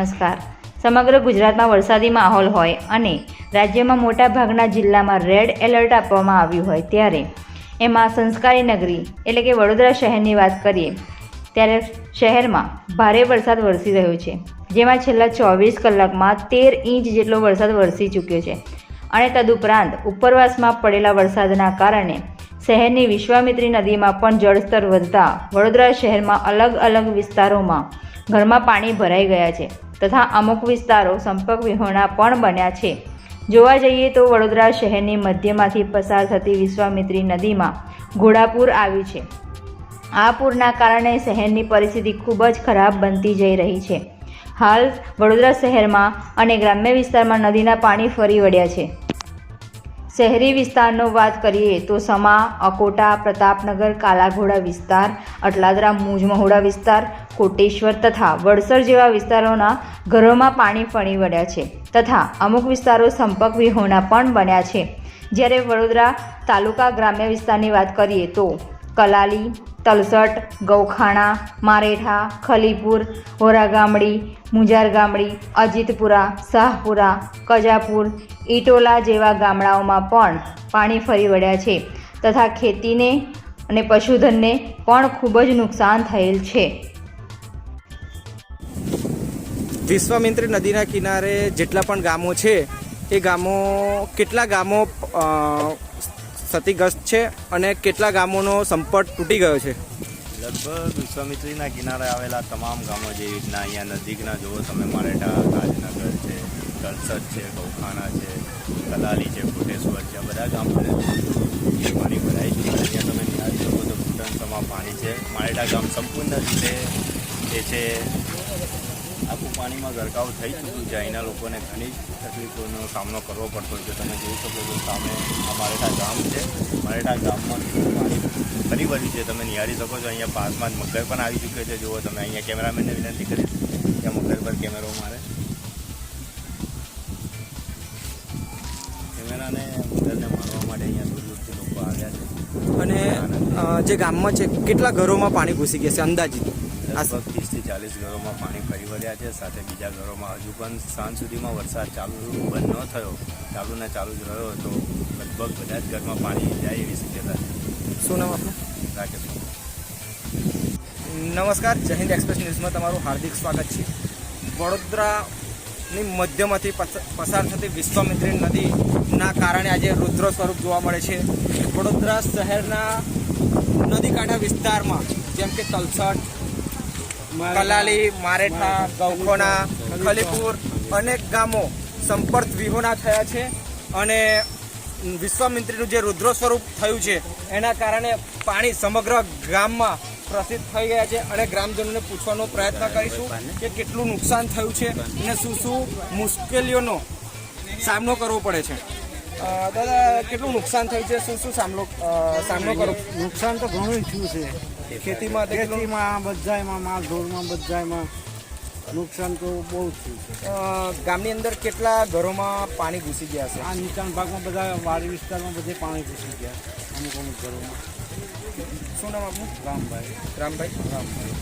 નમસ્કાર. સમગ્ર ગુજરાતમાં વરસાદી માહોલ હોય અને રાજ્યમાં મોટાભાગના જિલ્લામાં રેડ એલર્ટ આપવામાં આવ્યું હોય ત્યારે એમાં સંસ્કારી નગરી એટલે કે વડોદરા શહેરની વાત કરીએ ત્યારે શહેરમાં ભારે વરસાદ વરસી રહ્યો છે. જેમાં છેલ્લા ચોવીસ કલાકમાં તેર ઇંચ જેટલો વરસાદ વરસી ચૂક્યો છે અને તદુપરાંત ઉપરવાસમાં પડેલા વરસાદના કારણે શહેરની વિશ્વામિત્રી નદીમાં પણ જળસ્તર વધતા વડોદરા શહેરમાં અલગ અલગ વિસ્તારોમાં ઘરમાં પાણી ભરાઈ ગયા છે તથા અમુક વિસ્તારો સંપર્ક વિહોણા પણ બન્યા છે. જોવા જઈએ તો વડોદરા શહેરની મધ્યમાંથી પસાર થતી વિશ્વામિત્રી નદીમાં ઘોડાપૂર આવ્યું છે. આ પૂરના કારણે શહેરની પરિસ્થિતિ ખૂબ જ ખરાબ બનતી જઈ રહી છે. હાલ વડોદરા શહેરમાં અને ગ્રામ્ય વિસ્તારમાં નદીના પાણી ફરી વળ્યા છે. શહેરી વિસ્તારનો વાત કરીએ તો સમા, અકોટા, પ્રતાપનગર, કાલાઘોડા વિસ્તાર, અટલાદરા મુજમહોડા વિસ્તાર, કોટેશ્વર તથા વડસર જેવા વિસ્તારોના ઘરોમાં પાણી ફણી વળ્યા છે તથા અમુક વિસ્તારો સંપર્ક વિહોણા પણ બન્યા છે. જ્યારે વડોદરા તાલુકા ગ્રામ્ય વિસ્તારની વાત કરીએ તો કલાલી તલસટ, ગૌખાણા, મારેઠા, ખલીપુર હોરા ગામડી મુંજાર ગામડી અજીતપુરા, શાહપુરા, કજાપુર, ઈટોલા જેવા ગામડાઓમાં પણ પાણી ફરી વળ્યા છે તથા ખેતીને અને પશુધનને પણ ખૂબ જ નુકસાન થયેલ છે. વિશ્વામિત્રી નદીના કિનારે જેટલા પણ ગામો છે, એ ગામો, કેટલા ગામો ક્ષતિગ્રસ્ત છે અને કેટલા ગામોનો સંપર્ક તૂટી ગયો છે? લગભગ વિશ્વામિત્રીના કિનારે આવેલા તમામ ગામો જેવી રીતના અહીંયા નજીકના, જુઓ તમે મારેઠા રાજનગર છે કલસદ છે ગૌખાણા છે, કલાલી છે, કોટેશ્વર છે બધા ગામોને પાણી ભરાય છે. અહીંયા તમે નિહાળી શકો તો ઘૂંટણસમાં પાણી છે. મારેઠા ગામ સંપૂર્ણ રીતે જે છે આખું પાણીમાં ગરકાવ થઈ ચૂક્યું છે. અહીંના લોકોને ઘણી તકલીફોનો સામનો કરવો પડતો છે. તમે જોઈ શકો છો, સામે આ મારેઠા ગામ છે. મારેઠા ગામમાં પાણી ફરી વળ્યું છે. તમે નિહાળી શકો છો, અહીંયા પાસમાં જ મગર પણ આવી ચૂક્યો છે. જુઓ, તમે અહીંયા કેમેરામેનને વિનંતી કરીશ આ મગર પર કેમેરો મારે. કેમેરાને મગરને મારવા માટે અહીંયા દૂર દૂરથી લોકો આવ્યા છે. અને જે ગામમાં છે, કેટલા ઘરોમાં પાણી ઘૂસી ગયા છે? અંદાજિત. લગભગ ત્રીસથી ચાલીસ ઘરોમાં પાણી ફરી વળ્યા છે. સાથે બીજા ઘરોમાં હજુ પણ સાંજ સુધીમાં વરસાદ ચાલુ બંધ ન થયો. ચાલુ ને ચાલુ જ રહ્યો તો લગભગ બધા જ ઘરમાં પાણી જાય એવી શક્યતા છે. શું નામ આપણું રાકેશ નમસ્કાર. જય હિન્દ એક્સપ્રેસ ન્યૂઝમાં તમારું હાર્દિક સ્વાગત છે. વડોદરાની મધ્યમાંથી પસ- પસાર થતી વિશ્વામિત્રી નદીના કારણે આજે રુદ્ર સ્વરૂપ જોવા મળે છે. વડોદરા શહેરના નદી કાંઠા વિસ્તારમાં જેમ કે તલસટ કલાલી મારેઠા ગૌખોના ખલીપુર અનેક ગામો સંપર્ક વિહોણા થયા છે અને વિશ્વામિત્રીનું જે રુદ્ર સ્વરૂપ થયું છે એના કારણે પાણી સમગ્ર ગામમાં પ્રસિદ્ધ થઈ ગયા છે અને ગ્રામજનોને પૂછવાનો પ્રયત્ન કરીશું કે કેટલું નુકસાન થયું છે અને શું શું મુશ્કેલીઓનો સામનો કરવો પડે છે. દાદા કેટલું નુકસાન થયું છે? શું શું સામનો સામનો કરો? નુકસાન તો ઘણું થયું છે. ખેતીમાં ખેતીમાં બધામાં માલ ઢોરમાં બધામાં નુકસાન તો બહુ થયું છે. ગામની અંદર કેટલા ઘરોમાં પાણી ઘૂસી ગયા છે? આ નીચાણ ભાગમાં બધા વાડી વિસ્તારમાં બધે પાણી ઘૂસી ગયા અમુક અમુક ઘરોમાં. શું નામ આપનું? રામભાઈ. રામભાઈ. રામભાઈ.